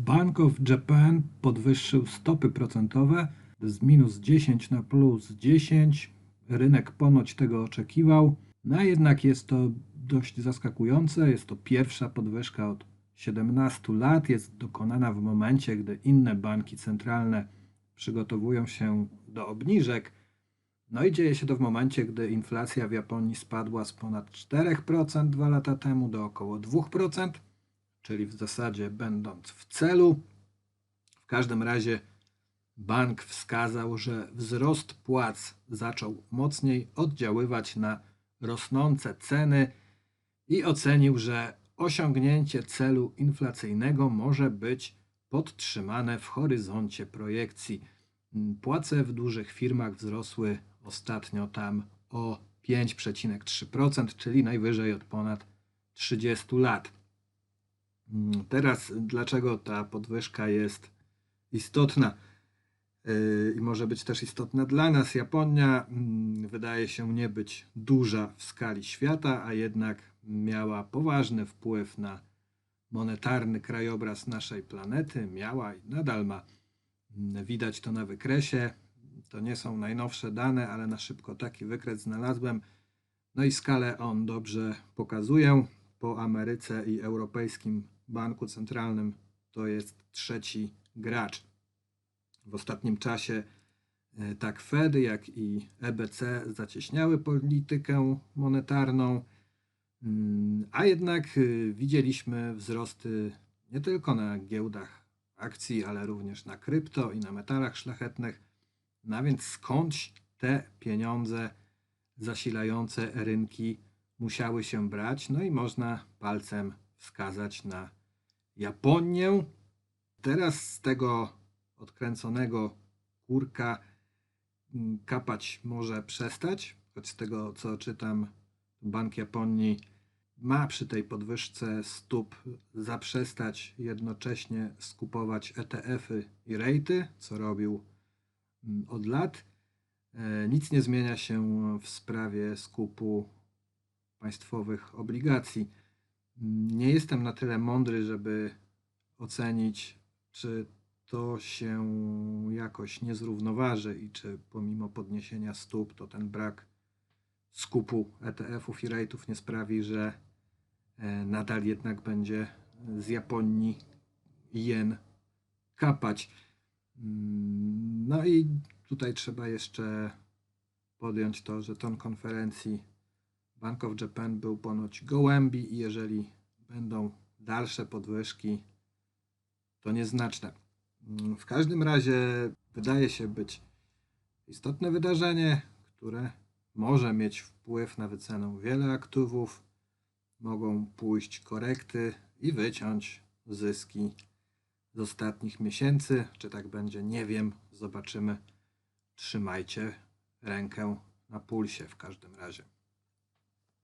Bank of Japan podwyższył stopy procentowe z minus 10 na plus 10. Rynek ponoć tego oczekiwał, no a jednak jest to dość zaskakujące. Jest to pierwsza podwyżka od 17 lat. Jest dokonana w momencie, gdy inne banki centralne przygotowują się do obniżek. No i dzieje się to w momencie, gdy inflacja w Japonii spadła z ponad 4% dwa lata temu do około 2%, czyli w zasadzie będąc w celu. W każdym razie bank wskazał, że wzrost płac zaczął mocniej oddziaływać na rosnące ceny i ocenił, że osiągnięcie celu inflacyjnego może być podtrzymane w horyzoncie projekcji. Płace w dużych firmach wzrosły ostatnio tam o 5,3%, czyli najwyżej od ponad 30 lat. Mm, Teraz dlaczego ta podwyżka jest istotna yy, i może być też istotna dla nas? Japonia mm, wydaje się nie być duża w skali świata, a jednak miała poważny wpływ na monetarny krajobraz naszej planety. Miała i nadal ma. Mm, Widać to na wykresie. To nie są najnowsze dane, ale na szybko taki wykres znalazłem. No i skalę on dobrze pokazuje. Po Ameryce i Europejskim Banku Centralnym to jest trzeci gracz. W ostatnim czasie e, tak Fed, jak i EBC zacieśniały politykę monetarną, Mm, a jednak y, widzieliśmy wzrosty nie tylko na giełdach akcji, ale również na krypto i na metalach szlachetnych. No więc skądś te pieniądze zasilające rynki musiały się brać? No i można palcem wskazać na Japonię. Teraz z tego odkręconego kurka mm, kapać może przestać, choć z tego co czytam, Bank Japonii ma przy tej podwyżce stóp zaprzestać jednocześnie skupować ETF-y i rejty, co robił mm, od lat. E, Nic nie zmienia się w sprawie skupu państwowych obligacji. Nie jestem na tyle mądry, żeby ocenić, czy to się jakoś nie zrównoważy i czy pomimo podniesienia stóp, to ten brak skupu ETF-ów i rate'ów nie sprawi, że e, nadal jednak będzie z Japonii jen kapać. Mm, No i tutaj trzeba jeszcze podjąć to, że ton konferencji Bank of Japan był ponoć gołębi i jeżeli będą dalsze podwyżki, to nieznaczne. Mm, W każdym razie wydaje się być istotne wydarzenie, które może mieć wpływ na wycenę wiele aktywów, mogą pójść korekty i wyciąć zyski z ostatnich miesięcy. Czy tak będzie, nie wiem, zobaczymy. Trzymajcie rękę na pulsie w każdym razie.